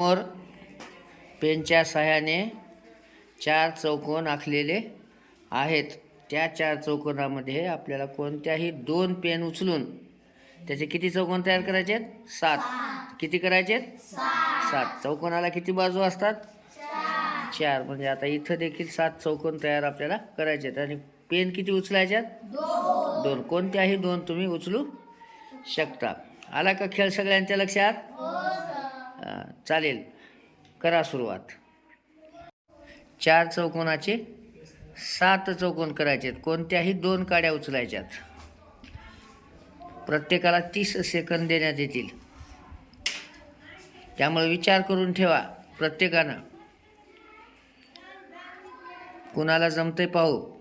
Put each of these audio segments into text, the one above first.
समोर पेनच्या सहाय्याने चार चौकोन आखलेले आहेत. त्या चार चौकोनामध्ये आपल्याला कोणत्याही दोन पेन उचलून त्याचे किती चौकोन तयार करायचे आहेत? सात. किती करायचे आहेत? सात. चौकोनाला किती बाजू असतात? चार. म्हणजे आता इथं देखील सात चौकोन तयार आपल्याला करायचे आहेत. आणि पेन किती उचलायच्यात दोन. कोणत्याही दोन तुम्ही उचलू शकता. आला का खेळ सगळ्यांच्या लक्षात? चालेल. करा सुरुवात. चार चौकोनाचे सात चौकोन करायचे आहेत कोणत्याही दोन काड्या उचलायच्यात. प्रत्येकाला तीस सेकंद देण्यात येतील. त्यामुळे विचार करून ठेवा प्रत्येकानं. कुणाला जमते पाहू.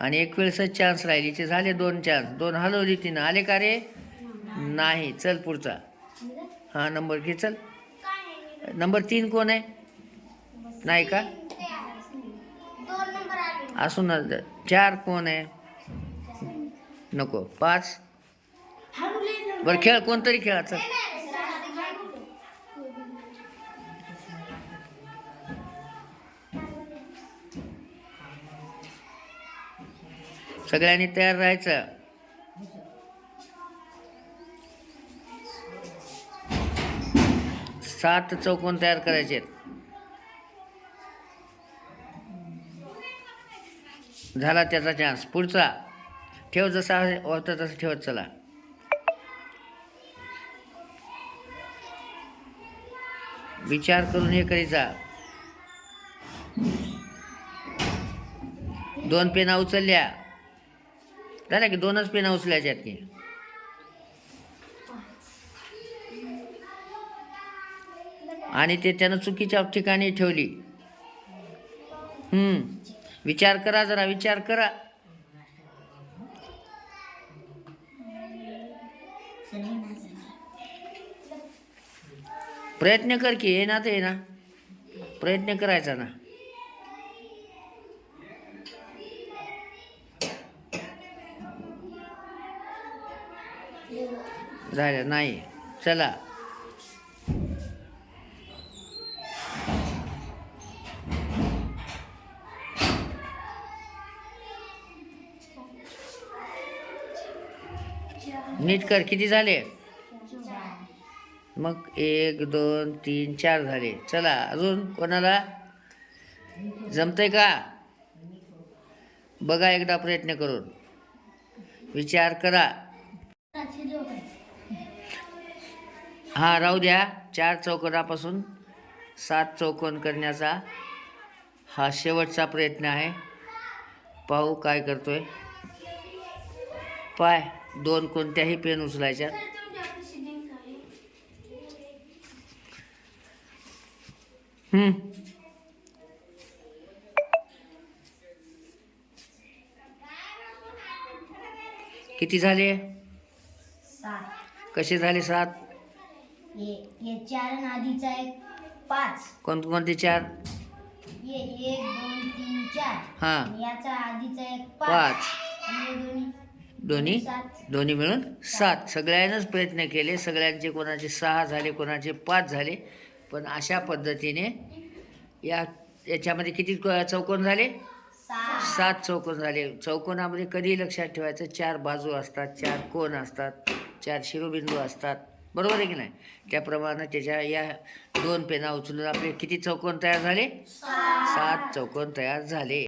आणि एक वेळेसच चान्स राहिलीचे झाले दोन चान्स दोन हलवली तिनं. आले का रे? नाही. चल पुढचा. हां नंबर घे चल नंबर तीन कोण आहे? नाही का? असून चार कोण आहे? नको पाच. बरं खेळ कोणतरी खेळाचा सगळ्यांनी तयार राहायचं. सात चौकोन तयार करायचे आहेत झाला त्याचा चान्स पुढचा. ठेव जसा होता तसं ठेवत चला. विचार करून हे करायचा दोन पेना उचलल्या. झाल्या की दोनच पेना उचलायच्या आहेत की? आणि ते त्यानं चुकीच्या ठिकाणी ठेवली. विचार करा जरा विचार करा. प्रयत्न कर की ये ना ते ना. प्रयत्न करायचा ना. झालं नाही. चला. नीट कर किती झाले? मग एक दोन तीन चार झाले. चला अजून कोणाला? जमतंय का? बघा एकदा प्रयत्न करून. विचार करा. हा राहू द्या. चार चौकोनापासून सात चौकोन करण्याचा हा शेवटचा प्रयत्न आहे. पाहू काय करतोय. पाय. दोन कोणत्याही पेन उचलायच्या. किती झाले? सात. कसे झाले सात? ये ये चार आणि आधीचा एक पाच. कोणकोणते चार? ये एक दोन तीन चार. हां. आणि याचा आधीचा एक पाच. हे दोन्ही? दोन्ही मिळून सात. सगळ्यांनाच प्रयत्न केले. सगळ्यांचे कोणाचे सहा झाले कोणाचे पाच झाले. पण अशा पद्धतीने या याच्यामध्ये किती चौकोन झाले? सात. चौकोन झाले. चौकोनामध्ये कधी लक्षात ठेवायचं चार बाजू असतात चार कोण असतात चार शिरोबिंदू असतात. बरोबर आहे की नाही? त्याप्रमाणे त्याच्या या दोन पेना उचलून आपले किती चौकोन तयार झाले? सात चौकोन तयार झाले.